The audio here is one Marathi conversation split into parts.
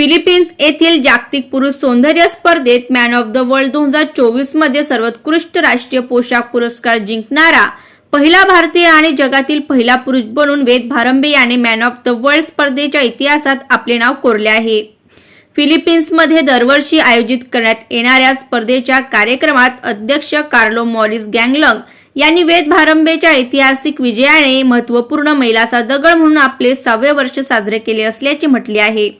फिलिपिन्स येथील जागतिक पुरुष सौंदर्य स्पर्धेत मॅन ऑफ द वर्ल्ड दोन हजार चोवीसमध्ये सर्वोत्कृष्ट राष्ट्रीय पोशाख पुरस्कार जिंकणारा पहिला भारतीय आणि जगातील पहिला पुरुष बनून वेद भारंबे याने मॅन ऑफ द वर्ल्ड स्पर्धेच्या इतिहासात आपले नाव कोरले आहे. फिलिपिन्समध्ये दरवर्षी आयोजित करण्यात येणाऱ्या स्पर्धेच्या कार्यक्रमात अध्यक्ष कार्लो मॉरिस गँगलंग यांनी वेद भारंबेच्या ऐतिहासिक विजयाने महत्त्वपूर्ण मैलाचा दगड म्हणून आपले सहावे वर्ष साजरे केले असल्याचे म्हटले आहे.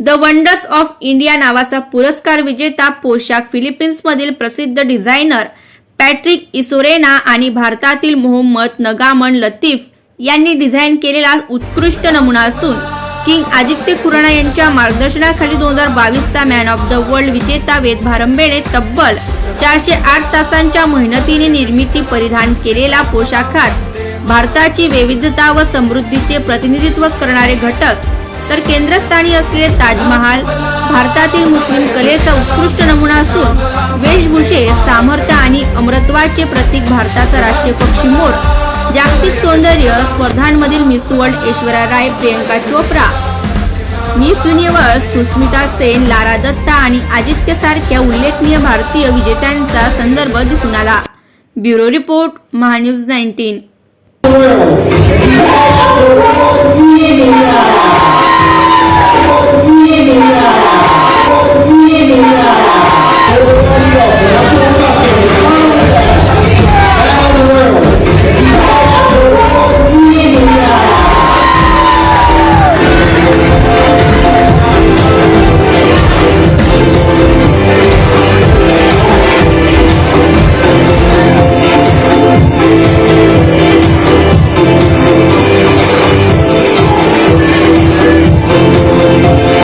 द वंडर्स ऑफ इंडिया नावाचा पुरस्कार विजेता पोशाख फिलिपिन्समधील प्रसिद्ध डिझायनर पॅट्रिक इसोरेना आणि भारतातील मोहम्मद नगामन लतीफ यांनी डिझाईन केलेला उत्कृष्ट नमुना असून किंग आदित्य खुराणा यांच्या मार्गदर्शनाखाली दोन हजार बावीसचा मॅन ऑफ द वर्ल्ड विजेता वेद भारंबेने तब्बल चारशे आठ तासांच्या मेहनतीने निर्मिती परिधान केलेला पोशाखात भारताची विविधता व समृद्धीचे प्रतिनिधित्व करणारे घटक तर केंद्रस्थानी असलेले ताजमहाल भारतातील मुस्लिम कलेचा उत्कृष्ट नमुना असून वेशभूषे सामर्थ्य आणि अमरत्वाचे प्रतीक भारताचा राष्ट्रीय पक्षी मोर. जागतिक सौंदर्य स्पर्धांमधील Miss World Aishwarya Rai Priyanka Chopra Miss Universe Sushmita Sen Lara Dutta आणि आदित्य सारख्या उल्लेखनीय भारतीय विजेत्यांचा संदर्भ दिसून आला. Bureau report MahaNews nineteen.